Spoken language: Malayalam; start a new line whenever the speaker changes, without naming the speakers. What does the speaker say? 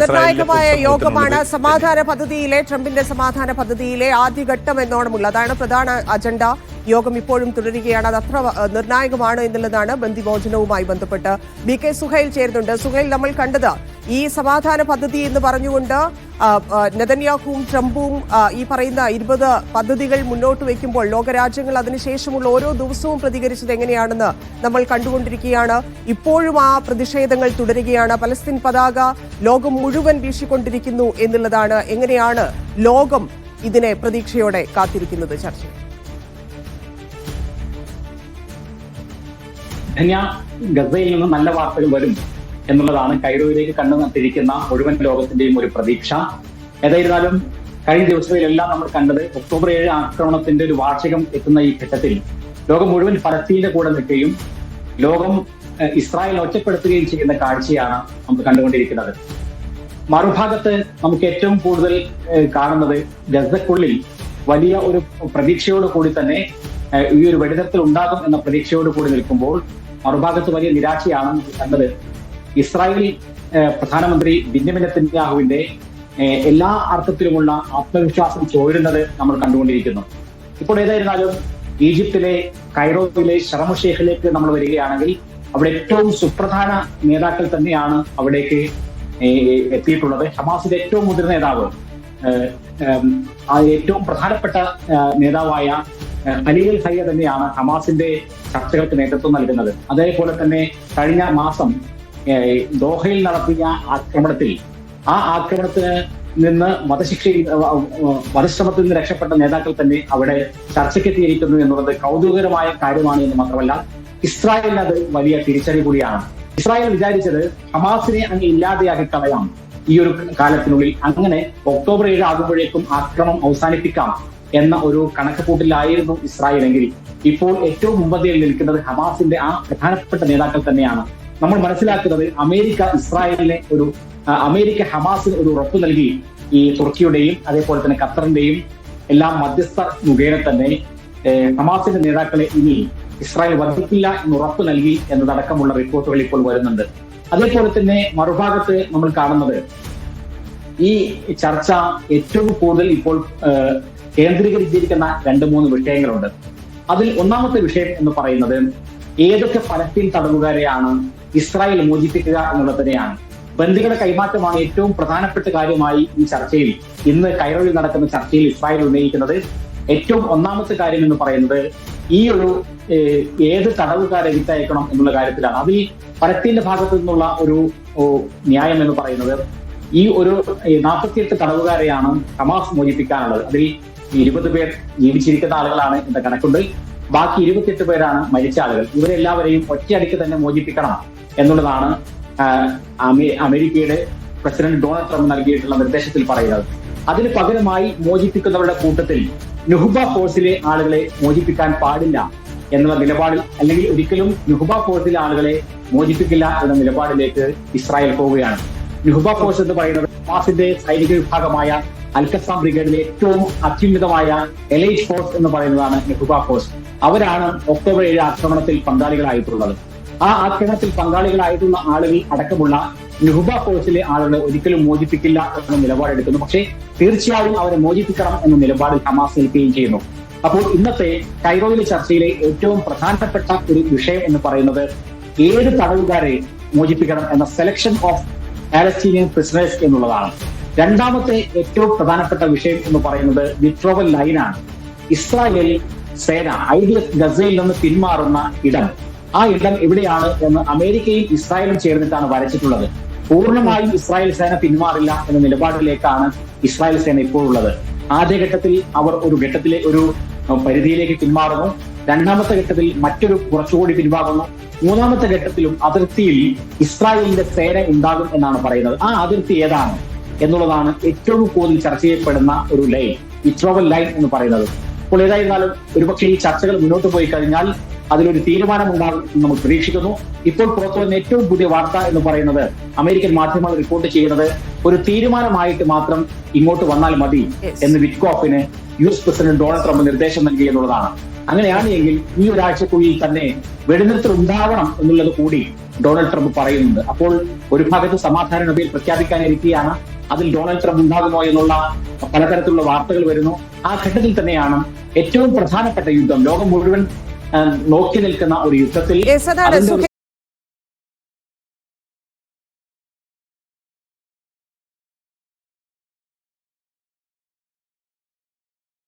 നിർണായകമായ യോഗമാണ് സമാധാന പദ്ധതിയിലെ ട്രംപിന്റെ സമാധാന പദ്ധതിയിലെ ആദ്യഘട്ടം എന്നോണമുള്ള അതാണ് പ്രധാന അജണ്ട. യോഗം ഇപ്പോഴും തുടരുകയാണ്. അത് അത്ര നിർണായകമാണ് എന്നുള്ളതാണ് ബന്ദിമോചനവുമായി ബന്ധപ്പെട്ട് ബി കെ സുഹൈൽ ചേരുന്നുണ്ട്. സുഹൈൽ നമ്മൾ കണ്ടത് ഈ സമാധാന പദ്ധതി എന്ന് പറഞ്ഞുകൊണ്ട് നെതന്യാഹുവും ട്രംപും ഈ പറയുന്ന ഇരുപത് പദ്ധതികൾ മുന്നോട്ട് വയ്ക്കുമ്പോൾ ലോകരാജ്യങ്ങൾ അതിനുശേഷമുള്ള ഓരോ ദിവസവും പ്രതികരിച്ചത് എങ്ങനെയാണെന്ന് നമ്മൾ കണ്ടുകൊണ്ടിരിക്കുകയാണ്. ഇപ്പോഴും ആ പ്രതിഷേധങ്ങൾ തുടരുകയാണ്. പലസ്തീൻ പതാക ലോകം മുഴുവൻ വീശിക്കൊണ്ടിരിക്കുന്നു എന്നുള്ളതാണ് എങ്ങനെയാണ് ലോകം ഇതിനെ പ്രതീക്ഷയോടെ കാത്തിരിക്കുന്നത്? ചർച്ച
ധന്യ ഗസയിൽ നിന്ന് നല്ല വാർത്തകൾ വരും എന്നുള്ളതാണ് കൈറോയിലേക്ക് കണ്ണു നട്ടിരിക്കുന്ന മുഴുവൻ ലോകത്തിന്റെയും ഒരു പ്രതീക്ഷ. ഏതായിരുന്നാലും കഴിഞ്ഞ ദിവസങ്ങളിലെല്ലാം നമ്മൾ കണ്ടത് ഒക്ടോബർ ഏഴ് ആക്രമണത്തിന്റെ ഒരു വാർഷികം എത്തുന്ന ഈ ഘട്ടത്തിൽ ലോകം മുഴുവൻ ഫലസ്തീന്റെ കൂടെ നിൽക്കുകയും ലോകം ഇസ്രായേൽ ഒറ്റപ്പെടുത്തുകയും ചെയ്യുന്ന കാഴ്ചയാണ് നമുക്ക് കണ്ടുകൊണ്ടിരിക്കുന്നത്. മറുഭാഗത്ത് നമുക്ക് ഏറ്റവും കൂടുതൽ കാണുന്നത് ഗസക്കുള്ളിൽ വലിയ ഒരു പ്രതീക്ഷയോട് കൂടി തന്നെ ഈ ഒരു വെടിതത്തിൽ ഉണ്ടാകും എന്ന പ്രതീക്ഷയോട് കൂടി നിൽക്കുമ്പോൾ മറുഭാഗത്ത് വലിയ നിരാശയാണ് കണ്ടത്. ഇസ്രായേൽ പ്രധാനമന്ത്രി ബിന്യമിൻ നെതന്യാഹുവിന്റെ എല്ലാ അർത്ഥത്തിലുമുള്ള ആത്മവിശ്വാസം ചോരുന്നത് നമ്മൾ കണ്ടുകൊണ്ടിരിക്കുന്നു. ഇപ്പോൾ ഏതായിരുന്നാലും ഈജിപ്തിലെ കൈറോയിലെ ഷറമുഷേഖിലേക്ക് നമ്മൾ വരികയാണെങ്കിൽ അവിടെ ഏറ്റവും സുപ്രധാന നേതാക്കൾ തന്നെയാണ് അവിടേക്ക് എത്തിയിട്ടുള്ളത്. ഹമാസിന്റെ ഏറ്റവും മുതിർന്ന നേതാവ് ഏറ്റവും പ്രധാനപ്പെട്ട നേതാവായ അലിയൽ ഹയ്യ തന്നെയാണ് ഹമാസിന്റെ ചർച്ചകൾക്ക് നേതൃത്വം നൽകുന്നത്. അതേപോലെ തന്നെ കഴിഞ്ഞ മാസം ദോഹയിൽ നടത്തിയ ആക്രമണത്തിൽ ആ ആക്രമണത്തിന് നിന്ന് വധശിക്ഷയിൽ വധശ്രമത്തിൽ നിന്ന് രക്ഷപ്പെട്ട നേതാക്കൾ തന്നെ അവിടെ ചർച്ചയ്ക്കെത്തിയിരിക്കുന്നു എന്നുള്ളത് കൗതുകകരമായ കാര്യമാണ് എന്ന് മാത്രമല്ല ഇസ്രായേലിന് അത് വലിയ തിരിച്ചടി കൂടിയാണ്. ഇസ്രായേൽ വിചാരിച്ചത് ഹമാസിനെ അങ്ങ് ഇല്ലാതെയാക്കി കളയാം. ഈ ഒരു കാലത്തിനുള്ളിൽ അങ്ങനെ ഒക്ടോബർ ഏഴ് ആകുമ്പോഴേക്കും ആക്രമണം അവസാനിപ്പിക്കാം. എന്ന ഒരു കണക്കുകൂട്ടിലായിരുന്നു ഇസ്രായേൽ എങ്കിൽ ഇപ്പോൾ ഏറ്റവും മുമ്പതിയിൽ നിൽക്കുന്നത് ഹമാസിന്റെ ആ പ്രധാനപ്പെട്ട നേതാക്കൾ തന്നെയാണ്. നമ്മൾ മനസ്സിലാക്കുന്നത് അമേരിക്ക ഇസ്രായേലിനെ ഒരു അമേരിക്ക ഹമാസിന് ഒരു ഉറപ്പ് നൽകി. ഈ തുർക്കിയുടെയും അതേപോലെ തന്നെ ഖത്തറിന്റെയും എല്ലാം മധ്യസ്ഥ മുഖേന തന്നെ ഹമാസിന്റെ നേതാക്കളെ ഇനി ഇസ്രായേൽ വധിക്കില്ല എന്ന് ഉറപ്പ് നൽകി എന്നതടക്കമുള്ള റിപ്പോർട്ടുകൾ ഇപ്പോൾ വരുന്നുണ്ട്. അതേപോലെ തന്നെ മറുഭാഗത്ത് നമ്മൾ കാണുന്നത് ഈ ചർച്ച ഏറ്റവും കൂടുതൽ ഇപ്പോൾ കേന്ദ്രീകരിച്ചിരിക്കുന്ന രണ്ട് മൂന്ന് വിഷയങ്ങളുണ്ട്. അതിൽ ഒന്നാമത്തെ വിഷയം എന്ന് പറയുന്നത് ഏതൊക്കെ പലസ്തീൻ തടവുകാരെയാണ് ഇസ്രായേൽ മോചിപ്പിക്കുക എന്നുള്ളത് തന്നെയാണ്. ബന്ദികളുടെ കൈമാറ്റമാണ് ഏറ്റവും പ്രധാനപ്പെട്ട കാര്യമായി ഈ ചർച്ചയിൽ ഇന്ന് കൈറോയിൽ നടക്കുന്ന ചർച്ചയിൽ ഇസ്രായേൽ ഉന്നയിക്കുന്നത്. ഏറ്റവും ഒന്നാമത്തെ കാര്യം എന്ന് പറയുന്നത് ഈ ഒരു ഏത് തടവുകാരെ വിട്ടയക്കണം എന്നുള്ള കാര്യത്തിലാണ്. അതിൽ പലസ്തീന്റെ ഭാഗത്തു നിന്നുള്ള ഒരു ന്യായം എന്ന് പറയുന്നത് ഈ ഒരു നാൽപ്പത്തിയെട്ട് തടവുകാരെയാണ് ഹമാസ് മോചിപ്പിക്കാനുള്ളത്. അതിൽ ഇരുപത് പേർ ജീവിച്ചിരിക്കുന്ന ആളുകളാണ് എന്ന കണക്കുണ്ട്. ബാക്കി ഇരുപത്തിയെട്ട് പേരാണ് മരിച്ച ആളുകൾ. ഇവരെല്ലാവരെയും ഒറ്റയടിക്ക് തന്നെ മോചിപ്പിക്കണം എന്നുള്ളതാണ് അമേരിക്കയുടെ പ്രസിഡന്റ് ഡൊണാൾഡ് ട്രംപ് നൽകിയിട്ടുള്ള നിർദ്ദേശത്തിൽ പറയുന്നത്. അതിന് പകരമായി മോചിപ്പിക്കുന്നവരുടെ കൂട്ടത്തിൽ നുഹുബ ഫോഴ്സിലെ ആളുകളെ മോചിപ്പിക്കാൻ പാടില്ല എന്നുള്ള നിലപാടിൽ അല്ലെങ്കിൽ ഒരിക്കലും നുഹുബ ഫോഴ്സിലെ ആളുകളെ മോചിപ്പിക്കില്ല എന്ന നിലപാടിലേക്ക് ഇസ്രായേൽ പോവുകയാണ്. നുഹുബ ഫോഴ്സ് എന്ന് പറയുന്നത് ഹമാസിന്റെ സൈനിക വിഭാഗമായ അൽക്കസാം ബ്രിഗേഡിലെ ഏറ്റവും അത്യുന്നതമായ എലൈറ്റ് ഫോഴ്സ് എന്ന് പറയുന്നതാണ് മെഹുബ ഫോഴ്സ്. അവരാണ് ഒക്ടോബർ ഏഴ് ആക്രമണത്തിൽ പങ്കാളികളായിട്ടുള്ളത്. ആ ആക്രമണത്തിൽ പങ്കാളികളായിട്ടുള്ള ആളുകൾ അടക്കമുള്ള മെഹുബ ഫോഴ്സിലെ ആളുകളെ ഒരിക്കലും മോചിപ്പിക്കില്ല എന്ന നിലപാടെടുക്കുന്നു. പക്ഷേ തീർച്ചയായും അവരെ മോചിപ്പിക്കണം എന്ന നിലപാടിൽ ഹമാസ് നിൽക്കുകയും ചെയ്യുന്നു. അപ്പോൾ ഇന്നത്തെ കൈറോയിലെ ചർച്ചയിലെ ഏറ്റവും പ്രധാനപ്പെട്ട ഒരു വിഷയം എന്ന് പറയുന്നത് ഏത് തടവുകാരെ മോചിപ്പിക്കണം എന്ന സെലക്ഷൻ ഓഫ് പാലസ്തീനിയൻ പ്രിസണേഴ്സ് എന്നുള്ളതാണ്. രണ്ടാമത്തെ ഏറ്റവും പ്രധാനപ്പെട്ട വിഷയം എന്ന് പറയുന്നത് വിട്രോവൽ ലൈനാണ് ഇസ്രായേൽ സേന ഐഡിയ ഗസയിൽ നിന്ന് പിന്മാറുന്ന ഇടം. ആ ഇടം എവിടെയാണ് എന്ന് അമേരിക്കയും ഇസ്രായേലും ചേർന്നിട്ടാണ് വരച്ചിട്ടുള്ളത്. പൂർണമായും ഇസ്രായേൽ സേന പിന്മാറില്ല എന്ന നിലപാടിലേക്കാണ് ഇസ്രായേൽ സേന ഇപ്പോൾ ഉള്ളത് ആദ്യഘട്ടത്തിൽ അവർ ഒരു ഘട്ടത്തിലെ ഒരു പരിധിയിലേക്ക് പിന്മാറുന്നു. രണ്ടാമത്തെ ഘട്ടത്തിൽ മറ്റൊരു കുറച്ചുകൂടി പിൻവാങ്ങുന്നു. മൂന്നാമത്തെ ഘട്ടത്തിലും അതിർത്തിയിൽ ഇസ്രായേലിന്റെ സേന ഉണ്ടാകും എന്നാണ് പറയുന്നത്. ആ അതിർത്തി ഏതാണ്? എന്നുള്ളതാണ് ഏറ്റവും കൂടുതൽ ചർച്ച ചെയ്യപ്പെടുന്ന ഒരു ലൈൻ. ഇട്രോവൽ ലൈൻ എന്ന് പറയുന്നത്. അപ്പോൾ ഏതായിരുന്നാലും ഒരുപക്ഷെ ഈ ചർച്ചകൾ മുന്നോട്ട് പോയി കഴിഞ്ഞാൽ അതിലൊരു തീരുമാനം ഉണ്ടാകും എന്ന് നമ്മൾ പ്രതീക്ഷിക്കുന്നു. ഇപ്പോൾ പുറത്തു വന്ന ഏറ്റവും പുതിയ വാർത്ത എന്ന് പറയുന്നത് അമേരിക്കൻ മാധ്യമങ്ങൾ റിപ്പോർട്ട് ചെയ്യുന്നത് ഒരു തീരുമാനമായിട്ട് മാത്രം ഇങ്ങോട്ട് വന്നാൽ മതി എന്ന് വിറ്റ്കോഫിന് U S president Donald Trump നിർദ്ദേശം നൽകി എന്നുള്ളതാണ്. അങ്ങനെയാണ് എങ്കിൽ ഈ ഒരാഴ്ചക്കുള്ളിൽ തന്നെ വെടിനിർത്തൽ ഉണ്ടാവണം എന്നുള്ളത് കൂടി ഡൊണാൾഡ് ട്രംപ് പറയുന്നുണ്ട്. അപ്പോൾ ഒരു ഭാഗത്ത് സമാധാന നബിയിൽ പ്രഖ്യാപിക്കാനിരിക്കുകയാണ് അതിൽ ഡൊണാൾഡ് ട്രംപ് ഉണ്ടാകുമോ എന്നുള്ള പലതരത്തിലുള്ള വാർത്തകൾ വരുന്നു. ആ ഘട്ടത്തിൽ തന്നെയാണ് ഏറ്റവും പ്രധാനപ്പെട്ട യുദ്ധം ലോകം മുഴുവൻ നോക്കി നിൽക്കുന്ന ഒരു യുദ്ധത്തിൽ